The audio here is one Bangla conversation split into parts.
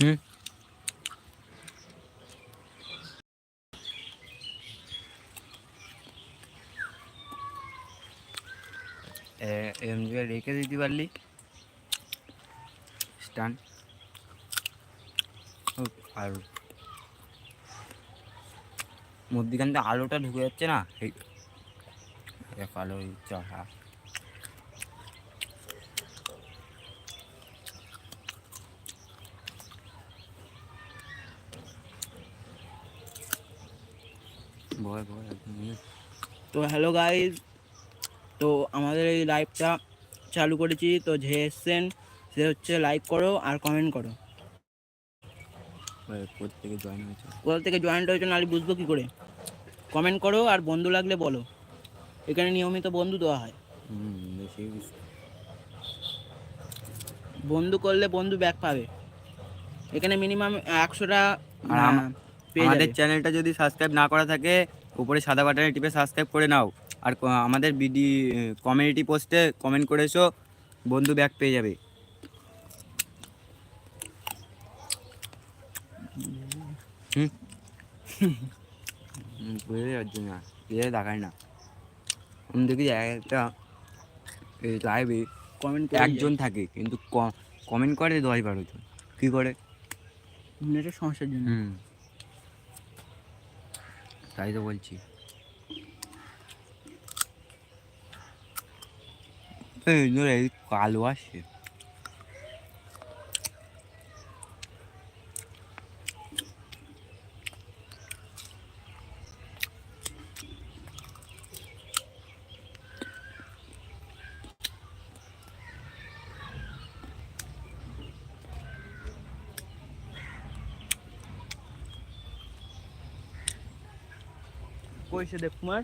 হুম। জায়গায় রেখে দিতে পারলি? স্টান। আর মধ্যিখান থেকে আলোটা ঢুকে যাচ্ছে না? দেখ আলো চড়া। ভয় ভয়। তো হ্যালো গাইজ তো আমাদের এই লাইভটা চালু করেছি তো যে এসছেন সে হচ্ছে লাইক করো আর কমেন্ট করো। জয়েন হয়েছে? কোথা থেকে জয়েন্ট হয়েছে নাহলে বুঝব কী করে? কমেন্ট করো আর বন্ধু লাগলে বলো। এখানে নিয়মিত বন্ধু দেওয়া হয়। বন্ধু করলে বন্ধু ব্যাক পাবে। এখানে মিনিমাম একশোটা আমাদের চ্যানেলটা যদি সাবস্ক্রাইব না করা থাকে উপরে সাদা বাটনে টিপে সাবস্ক্রাইব করে নাও। আর আমাদের বিডি কমিউনিটি পোস্টে কমেন্ট করে এসো বন্ধু ব্যাগ পেয়ে যাবে। বুঝে যাচ্ছে না দেখায় না। আমি দেখি একটা লাইভে কমেন্ট একজন থাকে কিন্তু কমেন্ট করে দশ বারো জন। কী করে? নেটের সমস্যার জন্য। হুম। তাই তো বলছি। এই কালো আসছে কইছে দেব কুমার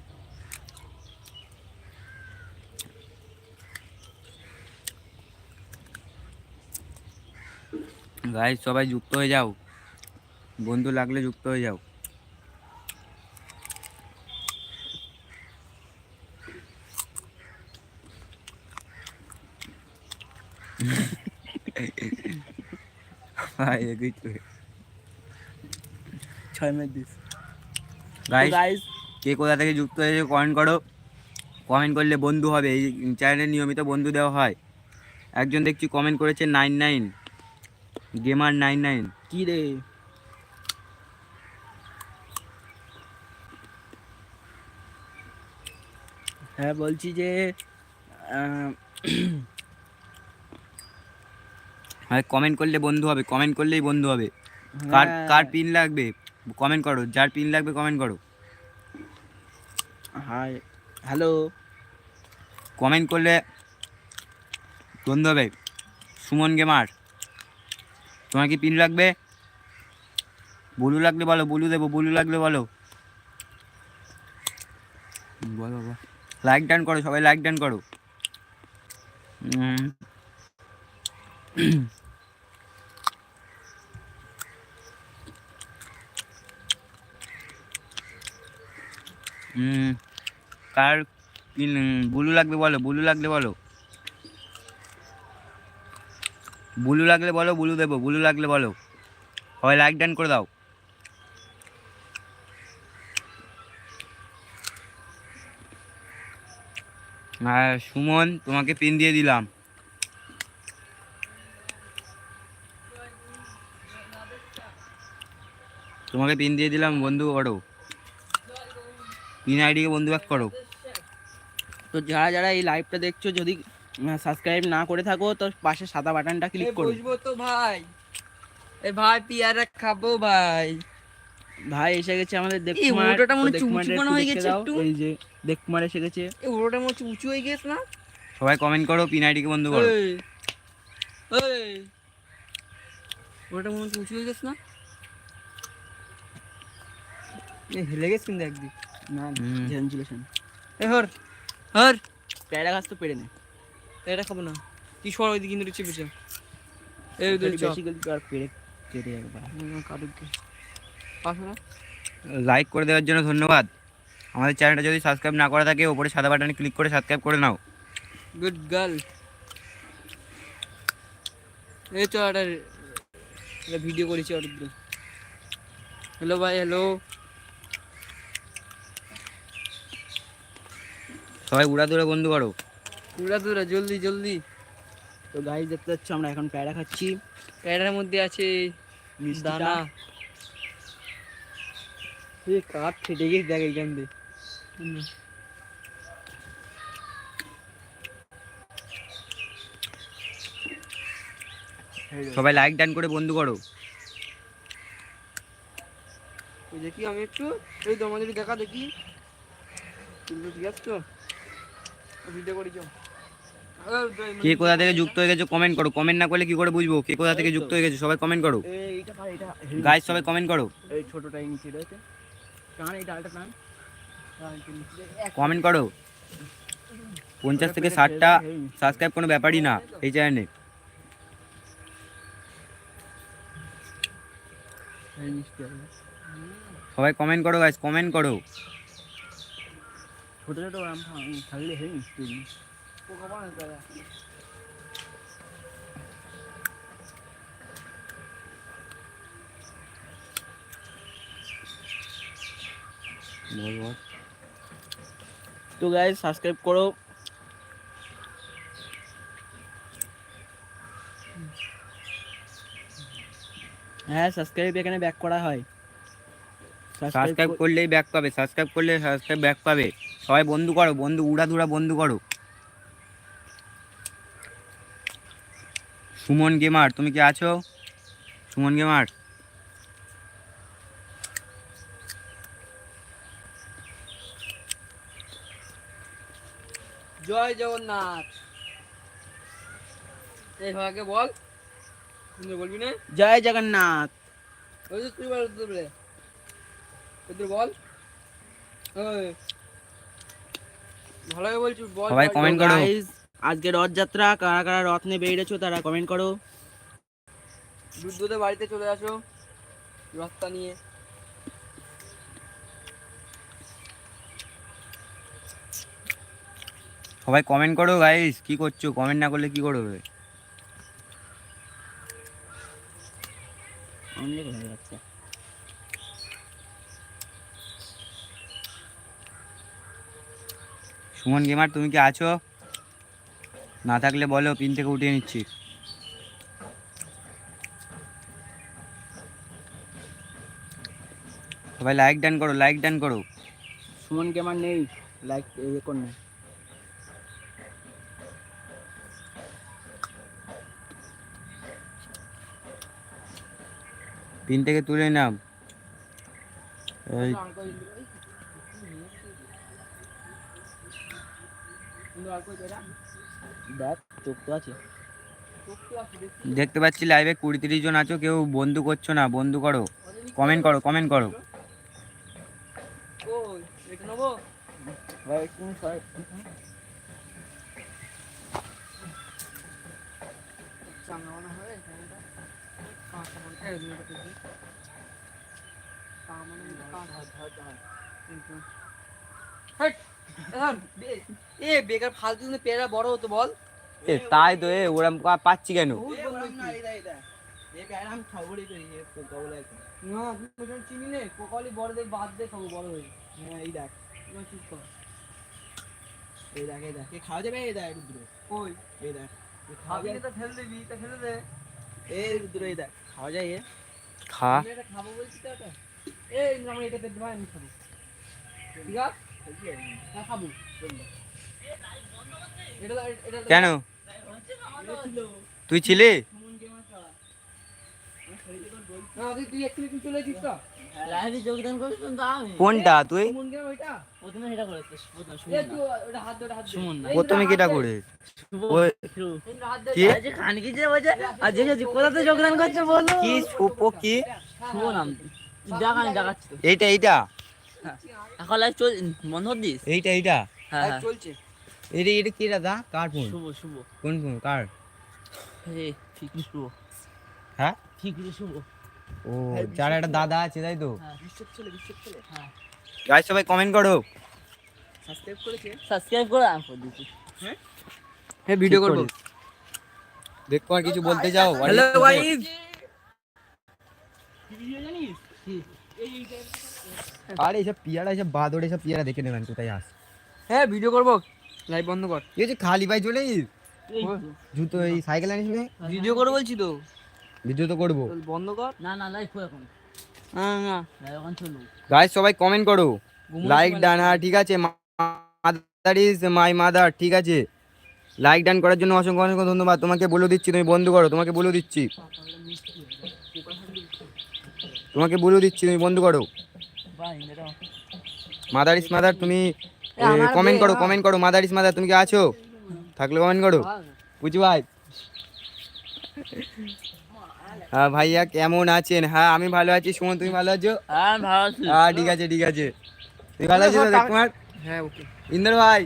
গাই সবাই যুক্ত হয়ে যাও। বন্ধু লাগলে যুক্ত হয়ে যাও। ভাই কিছু ছয় মিনিট দিস। গাইস গাইজ কে কোথা থেকে যুক্ত হয়েছে কমেন্ট করো। কমেন্ট করলে বন্ধু হবে এই চ্যানেলে নিয়মিত বন্ধু দেওয়া হয়। একজন দেখছি কমেন্ট করেছে nine nine gamer nine nine কী রে? হ্যাঁ বলছি যে হয় কমেন্ট করলে বন্ধু হবে কমেন্ট করলেই বন্ধু হবে। কার হ্যাঁ, কার পিন লাগবে? কমেন্ট করো যার পিন লাগবে কমেন্ট করো। হাই হ্যালো কমেন্ট করলে বন্ধু সুমন গেমার তোমার কি পিন লাগবে? বুলু লাগলে বলো, বুলু দেবো, বুলু লাগলে বলো। বলো লাইক ডান করো, সবাই লাইক ডান করো। হুম কার বুলু লাগবে বলো, বুলু লাগলে বলো। বুলু লাগলে বলো, বুলু দেবো, বুলু লাগলে বলো। হয় লাইক ডান করে দাও। আর সুমন, তোমাকে পিন দিয়ে দিলাম। তোমাকে পিন দিয়ে দিলাম, বন্ধু করো। পিন আইডিকে বন্ধু ব্যাক করো। তো যারা যারা এই লাইভটা দেখছ যদি সাবস্ক্রাইব না করে থাকো তো পাশে সাদা বাটনটা ক্লিক করো। বসবো তো ভাই। এ ভাই পিয়ারা খাব ভাই। ভাই এসে গেছে আমাদের এই দেখকুমার উল্টোটা মনে তো উঁচু মনে হয়ে গেছে একটু। এই যে দেখকুমার এসে গেছে। এই ওটা মনে উঁচু হয়ে গেছে না? সবাই কমেন্ট করো পিন আইডিকে বন্ধু করো। এই, ওটা মনে উঁচু হয়ে গেছে না? এ হেলে গেছে কিন্তু একদিক না হুম। ভেন্টিলেশন এ হর হর প্যারা গাছ তো পেরে নে। এটা খাব না। তুই সর ওইদিকে কিন্তু চেপে চল এই বেশি গেলে আর পেরে কেটে যাবে লাইক করে দেওয়ার জন্য ধন্যবাদ। আমাদের চ্যানেলটা যদি সাবস্ক্রাইব না করা থাকে ওপরে সাদা বাটনে ক্লিক করে সাবস্ক্রাইব করে নাও। গুড গার্ল এই তো একটা ভিডিও করেছি অরিদ্র হ্যালো ভাই হ্যালো সবাই উড়া দৌড়া বন্ধ করো। দূরা দূরা জলদি জলদি। তো গাইজ দেখতে পাচ্ছ আমরা এখন প্যারা খাচ্ছি। প্যাডের মধ্যে আছে মিষ্টিটা। দানা। এই কাঠ ফেটে গেছে দেখ এইখান দিয়ে। সবাই লাইক ডান করে বন্ধ করো। ওই দেখি আমি একটু। এই তো আমাদের দেখা দেখি। ঠিক আছে তো কে কোথা থেকে যুক্ত হয়ে গেছো কমেন্ট করো। কমেন্ট না করলে কি করে বুঝব? কে কোথা থেকে যুক্ত হয়ে গেছো? সবাই কমেন্ট করো। গাইজ সবাই কমেন্ট করো। কমেন্ট করো। পঞ্চাশ থেকে ষাটটা সাবস্ক্রাইব কোনো ব্যাপারই না এই চ্যানেলে সবাই কমেন্ট করো গাইজ কমেন্ট করো। ছোট ছোট আম ফা- থাকলে হেভি মিষ্টি পোকা বানাতে দাদা তো গাইজ সাবস্ক্রাইব করো. হ্যাঁ সাবস্ক্রাইব এখানে ব্যাক করা হয়। সাবস্ক্রাইব করলেই ব্যাক পাবে। সাবস্ক্রাইব করলে সাবস্ক্রাইব ব্যাক পাবে। সবাই বন্ধু করো বন্ধু উড়া দুরা বন্ধু করো। সুমন গেমার তুমি কি আছো? সুমন গেমার? জয় জগন্নাথ। এই ভাগে বল। সুন্দর বলবি না? জয় জগন্নাথ। ওই তুই বল উত্তর বলে। বল বলছি বল সবাই জগন্নাথ। করো। আজকে রথযাত্রা কারা কারা রথ নিয়ে বেরিয়েছো তারা কমেন্ট করো। রুদ্রদের বাড়িতে চলে আসো রথটা নিয়ে। সবাই কমেন্ট করো গাইস কি করছ? কমেন্ট না করলে কি করবে? অনেক হয়ে যাচ্ছে সুমন গেমার তুমি কি আছো? না থাকলে বলো পিন থেকে উঠিয়ে নিচ্ছি। সবাই লাইক ডান করো লাইক ডান করো। সুমন কেমার নেই লাইক ইয়ে কর না। পিন থেকে তুলে নাও। এই দেখ চোখ তো আছে। দেখতে পাচ্ছি লাইভে কুড়ি তিরিশ জন আছো কেউ বন্ধু করছ না বন্ধু করো। কমেন্ট করো কমেন্ট করো। হট এখন এ বেকার ফালতু পেয়ারা বড় হতো বল। এ তাই তো এ ওরা পা- পাচ্ছি কেন। না চিনি নে? কোকালি বড় বাদ দে খাব বড় হয়ে হ্যাঁ এই দেখ চুপ কর। এই দেখ এই দেখ এ খাওয়া যাবে? এই দেখ রুদ্র। কই? এই দেখ খাবি যায় তো ফেল দিবি তা ফেলে দে। এই রুদ্র এই দেখ খাওয়া যায় এ? খা। খাব বলছি তো এই আমরা এটা পেতে আমি খাব। ঠিক আছে? হ্যাঁ কেন? তুই ছিলি? করিস কোনটা তুই? প্রথমে কিটা দে। করে ওই এই হাত দে কি? এই আজ খানকি যে বলছে আজ যে কোথাতে যোগদান করছে বলো কি সুপো কি? শুভ নাম। দেখা আমি দেখাচ্ছি তো এইটা এইটা? এখন লাইভ চল বন্ধ দিস এইটা এইটা হ্যাঁ হ্যাঁ চলছে এটা এটা কি দাদা কার ফোন শুভ শুভ কোন ফোন কার হে ফিকরি শুভ হ্যাঁ ফিকরি শুভ ও যার একটা দাদা আছে তাই তো হ্যাঁ বিশ্ব চলে বিশ্ব চলে হ্যাঁ গাইস সবাই কমেন্ট করো সাবস্ক্রাইব করেছে সাবস্ক্রাইব করে আমি করে দিচ্ছি হ্যাঁ ভিডিও করব দেখো আর কিছু বলতে চাও হ্যালো গাইস আরে এইসব পিয়ারা এইসব বাদর এইসব পিয়ারা দেখে নেবেন কোথায় আস। হ্যাঁ ভিডিও করব। লাইভ বন্ধ কর। এই যে খালি পাই চলে? জুতো এই সাইকেল আনিস নি। ভিডিও করব বলছি তো। ভিডিও তো করব। বন্ধ কর। না না লাইভ এখন। হ্যাঁ হ্যাঁ এখন চলো গাইস সবাই কমেন্ট করো। লাইক মানে। ডান হ্যাঁ ঠিক আছে। মাদার ইজ মাই মাদার ঠিক আছে। লাইক ডান করার জন্য অসংখ্য অসংখ্য ধন্যবাদ। তোমাকে বলে দিচ্ছি তুমি বন্ধ করো তোমাকে বলে দিচ্ছি। তোমাকে বলে দিচ্ছি তুমি বন্ধ করো। মাদার ইস মাদার তুমি কমেন্ট করো হ্যাঁ। কমেন্ট করো মাদার ইস মাদার তুমি কি আছো? থাকলে কমেন্ট করো। পুচু ভাই হ্যাঁ ভাইয়া কেমন আছেন? হ্যাঁ আমি ভালো আছি সুমন তুমি ভালো আছো? হ্যাঁ ভালো আছি। হ্যাঁ ঠিক আছে ঠিক আছে। তুমি ভালো আছো তো দেবকুমার হ্যাঁ ওকে। ইন্দ্র ভাই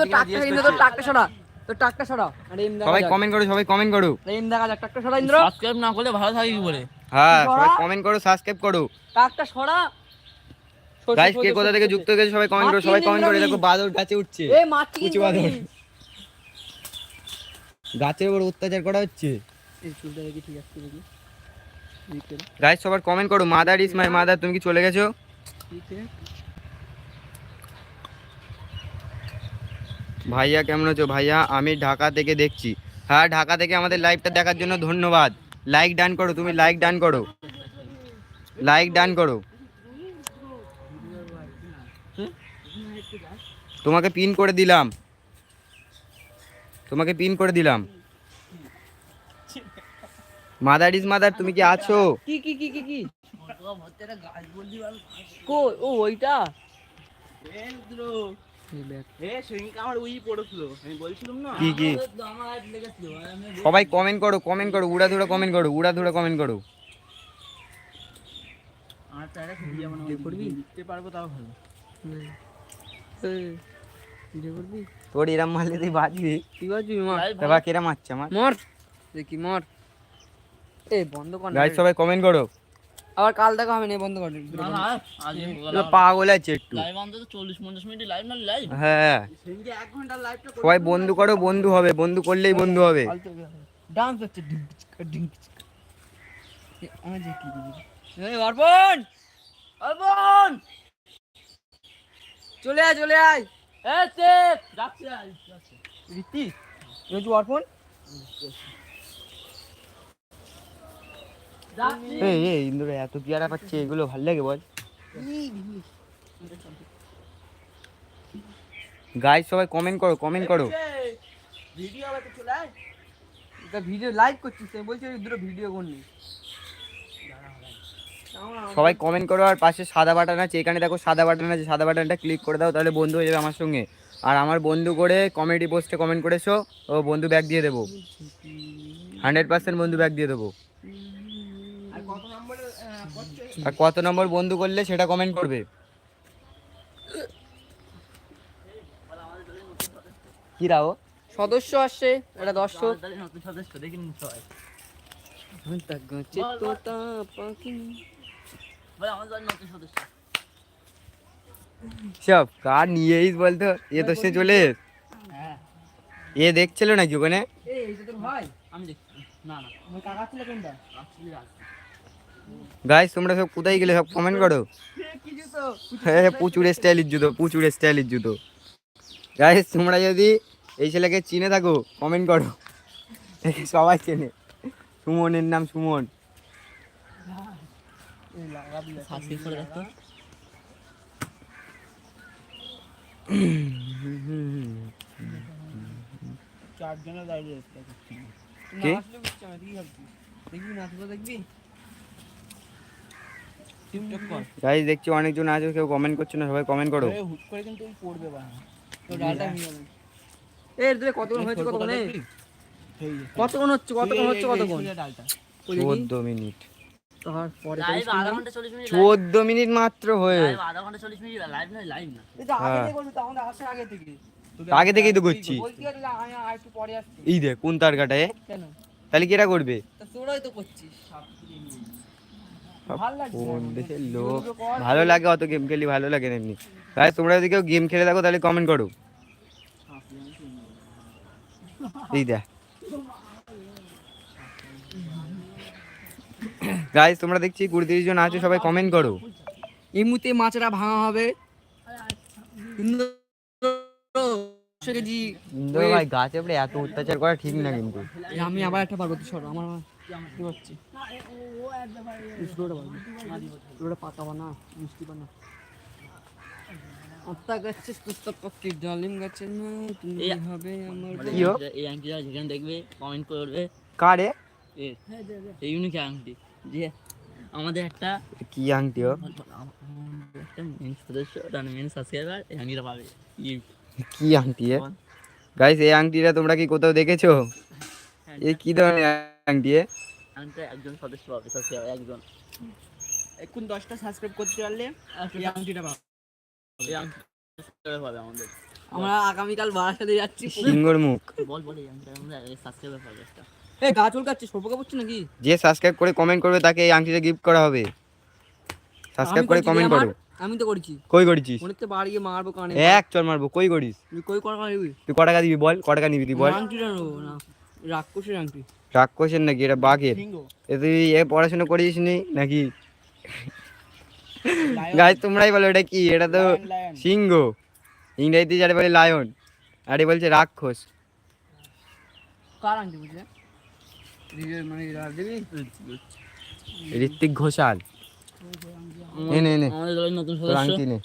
তো টাকটা ইন্দ্র। টাকটা সরা তো টাকটা সরা। আরে দেখা সবাই কমেন্ট করো সবাই কমেন্ট করো। এম দেখা যাক টাকটা সরা ইন্দ্র। সাবস্ক্রাইব না করলে ভালো থাকি কি করে হ্যাঁ সবাই কমেন্ট করো সাবস্ক্রাইব করো। টাকটা সরা গাইস কে কোথা থেকে। যুক্ত হয়েছে সবাই কমেন্ট করো সবাই কমেন্ট করো। দেখো বাদর গাছে উঠছে এ মাটি কুচি বাঁধন। গাছের উপর অত্যাচার করা হচ্ছে। গাইস সবার কমেন্ট করো মাদার ইস মাই মাদার তুমি কি চলে গেছো? ভাইয়া কেমন আছো? ভাইয়া আমি ঢাকা থেকে দেখছি। হ্যাঁ ঢাকা থেকে আমাদের লাইভটা দেখার জন্য ধন্যবাদ। লাইক ডান করো তুমি লাইক ডান করো। লাইক ডান করো। তোমাকে পিন করে দিলাম। তোমাকে পিন করে দিলাম। মাদার ইজ মাদার তুমি কি আছো? কি কি কি কি কি? কই? ও ওইটা? এ সেদিনকে আমার উই পড়েছিল। আমি বলছিলাম না। কি কি? আমার লেগেছিল আর আমি সবাই কমেন্ট করো কমেন্ট করো উড়া ধুরা কমেন্ট করো উড়া ধুরা কমেন্ট করো। বানাবো করবি লিখতে পারব তাও ভালো। ভিডিও করবি? তোর এরম মারলে তুই বাঁচবি? ঠিক আছে মর। তারপর কেরাম মারছে আমার মর। দেখি মর। এ বন্ধ কর গাইস সবাই কমেন্ট করো। আবার কাল দেখা হবে না বন্ধ কর। পাগল আছে একটু। লাইভ অন্তত চল্লিশ পঞ্চাশ মিনিট লাইভ না লাইভ হ্যাঁ। সেদিনকে এক ঘণ্টা লাইভটা সবাই বন্ধু করো বন্ধু হবে। বন্ধু করলেই বন্ধু হবে। ডান্স হচ্ছে আমার যে কি দিবি? এই অর্পণ! অর্পণ! চলে আয় চলে আয়। রীতি রোজু অর্পণ? এই এই ইন্দুর এত পেয়ারা পাচ্ছে এগুলো ভালো লাগে বল। গাইস সবাই কমেন্ট করো কমেন্ট করো। ভিডিও ভিডিও লাইভ করছিস বলছি দুটো ভিডিও করনি। সবাই কমেন্ট করো আর পাশে সাদা বাটন আছে এখানে দেখো সাদা বাটন আছে সাদা বাটনটা ক্লিক করে দাও তাহলে বন্ধু হয়ে যাবে আমার সঙ্গে। আর আমার বন্ধু করে কমেডি পোস্টে কমেন্ট করেছ ও বন্ধু ব্যাগ দিয়ে দেবো। হান্ড্রেড পার্সেন্ট বন্ধু ব্যাগ দিয়ে দেবো। আর কত নম্বরে বন্ধু করলে সেটা কমেন্ট করবে। কি রাও? সদস্য আসছে এটা দর্শক। সদস্য দেখে নিন সবাই বলে আমাদের বাড়ির নতুন সদস্য সব কার নিয়েই বলতো? এ তো সে চলে হ্যাঁ। এ দেখছিল নাকি ওখানে? গাইস তোমরা সব কোথায় গেলে সব কমেন্ট করো। হ্যাঁ পুচুর স্টাইলের জুতো পুচুর স্টাইলের জুতো। গাইস তোমরা যদি এই ছেলেকে চিনে থাকো কমেন্ট করো। সবাই চেনে। সুমনের নাম সুমন। সাবস্ক্রাইব করে রাখতো চারজনের দাঁড়িয়ে না আসলে বুঝছি আমি, দেখবি না দেখবি গাইস দেখছি অনেকজন আছে কেউ কমেন্ট করছে না সবাই কমেন্ট করো। হুট করে কিন্তু ওই পড়বে বা তো ডালটা নিয়ে যাবে এ রে কতক্ষণ হয়েছে কতক্ষণ কতক্ষণ হচ্ছে কতক্ষণ হচ্ছে কতক্ষণ ডালটা ওই দেখি। চোদ্দ মিনিট। চোদ্দ মিনিট মাত্র হয়ে আগে হ্যাঁ। থেকেই তো করছি। এই দেখ কোন তার কাটায় তাহলে কিরা করবে? ভালো। দেখে লাগে অত গেম খেলি ভালো লাগে না এমনি। তাই তোমরা যদি কেউ গেম খেলে থাকো তাহলে কমেন্ট করো। এই দেখ। গাইস তোমরা দেখছি কুড়ি তিরিশ জন আছো সবাই কমেন্ট করো। এই মুহূর্তে মাছটা ভাঙা হবে। কেজি ভাই গাছে এত অত্যাচার করা ঠিক না কিন্তু। আমি আবার একটা পারব তুই সরো আমার কি হচ্ছে? ওটা পাতা বানা মিষ্টি বানা। আত্মা গাছে পুস্তক পক্ষী ডালিম গাছে না তুমি হবে আমার এই আংটিটা যেখানে দেখবে কমেন্ট করবে। কারে? এ এই ইউনিক আংটি। যে আমাদের একটা কি আংটি ও একটা মেন সদস্য মেন সাবস্ক্রাইবার এই আংটিটা পাবে। কি আংটি এ? গাইস এই আংটিটা তোমরা কি কোথাও দেখেছ? এ কি ধরনের আংটি এ? আংটিটা একজন সদস্য পাবে সাবস্ক্রাইবার একজন। এখন দশটা সাবস্ক্রাইব করতে পারলে এই আংটিটা পাবো। এই আংটিটা পাবে আমাদের। আমরা আগামীকাল বারাসাতে যাচ্ছি। সিঙ্গর মুখ। বল বল এই আংটিটা আমাদের সাবস্ক্রাইবার পাবে একটা। এই গা চুলকাচ্ছে সর্বকা পড়ছে নাকি? যে সাবস্ক্রাইব করে কমেন্ট করবে তাকে এই আংটিটা গিফট করা হবে। সাবস্ক্রাইব করে কমেন্ট করো। আমি তো করেছি। কই করেছিস? মনে হচ্ছে বাড়ি গিয়ে মারবো কানে এক চল মারবো কই করিস? তুই কই কর মারবি তুই ক টাকা দিবি বল ক টাকা নিবি তুই বল। আংটিটা নেব না রাক্ষসের আংটি। রাক্ষসের নাকি এটা বাঘের। এ তুই এ পড়াশোনা করিস নি নাকি? গাছ তোমরাই বলো এটা কি? এটা তো সিংহ। ইংরেজিতে যারা বলে লায়ন আর এ বলছে রাক্ষস। কার আংটি বুঝলে রিজের মানে রাখ দিবি ঋত্বিক ঘোষাল। নে নে নে। আমাদের দলের নতুন সদস্য। নে।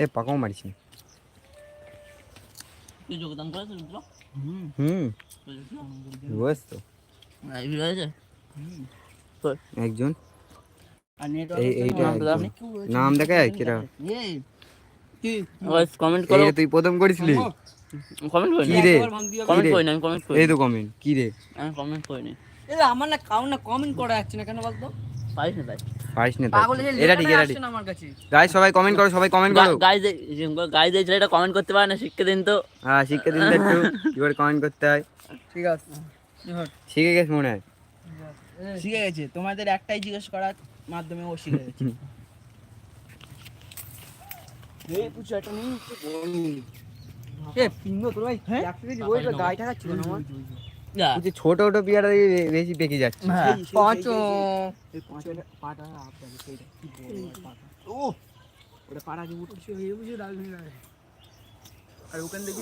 এ পাকাও মারিস নি। তুই যোগদান রুদ্র? হুম। তো। লাইভ রয়েছে? তো একজন। নাম দেখা যায় কিরা কি? কমেন্ট করো। এই তুই প্রথম করিসলি কমেন্ট করি। কি রে? কমেন্ট? করি না আমি কমেন্ট করি এই তো কমেন্ট কি রে? আমি কমেন্ট করি না এই আমার না কাউন্ট না কমেন্ট করা যাচ্ছে না কেন বলতো? পারিস না তাই। পারিস না পাগল তাই। এটা ঠিক এটা ঠিক। আমার কাছে। গাইস সবাই কমেন্ট করো সবাই কমেন্ট করো। গাইজ গাইজ এই ছেলেটা কমেন্ট করতে পারে না শিখতে দিন তো। হ্যাঁ শিখে দিন একটু। কি করে কমেন্ট করতে হয়। ঠিক আছে। শিখে গেছ মনে হয়। শিখে গেছে। তোমাদের একটাই জিজ্ঞেস করার মাধ্যমে ও শিখে গেছে। হ্যাঁ? ছোট ছোট পিয়ারা বেশি পেকে যাচ্ছে। আর ওখান থেকে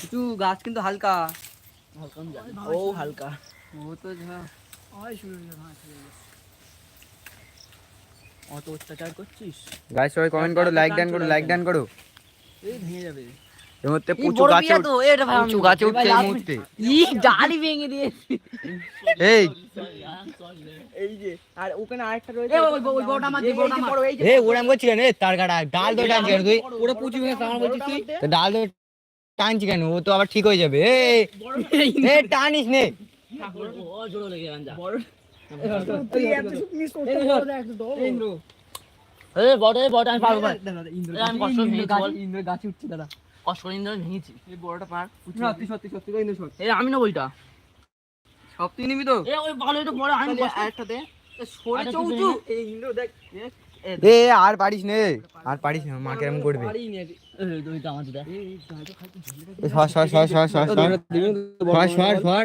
কিছু গাছ কিন্তু হালকা। হালকা ও হালকা। ও তো যা। হয় অত অত্যাচার করছিস? গাইস সবাই কমেন্ট করো লাইক ডান করো লাইক ডান করো। এই ভেঙে যাবে। এই মুহূর্তে পুচু গাছে পুচু গাছে উঠছে এই মুহূর্তে। ই ডালি ভেঙে দিয়েছি। এই। এই যে আর ওখানে আরেকটা রয়েছে। ওই ওই বড়টা আমার বড়টা আমার। এ ওরাম করছি কেন? তার কাটা ডাল তো টানছি কেন তুই ওটা পুচু ভেঙে আমার বলছিস তুই তো ডাল তো টানছি কেন? ও তো আবার ঠিক হয়ে যাবে। এই এ টানিস নে। লেগে বড় আমি না বইটা সব তুই নিবি তো আর পারিস নে আর পারিস না মা কেমন করবে সর সর সর সর সর সর সর সর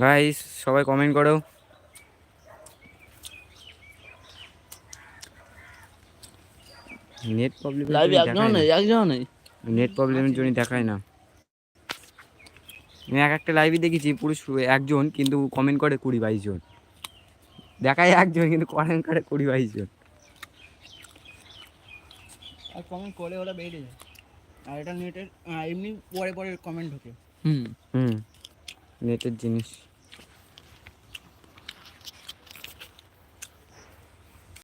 গাইস সবাই কমেন্ট করো। নেট প্রবলেম লাইভে একজন নেই একজন নেই। নেট প্রবলেমের জন্য দেখায় না। আমি এক একটা লাইভে দেখেছি পুরো শু- একজন কিন্তু কমেন্ট করে কুড়ি বাইশ জন। দেখায় একজন কিন্তু কমেন্ট করে কুড়ি বাইশ জন। আর কমেন্ট করে ওরা বেরিয়ে যায়। আর এটা নেটের এমনি পরে পরে কমেন্ট ঢোকে। হুম। হুম। নেটের জিনিস।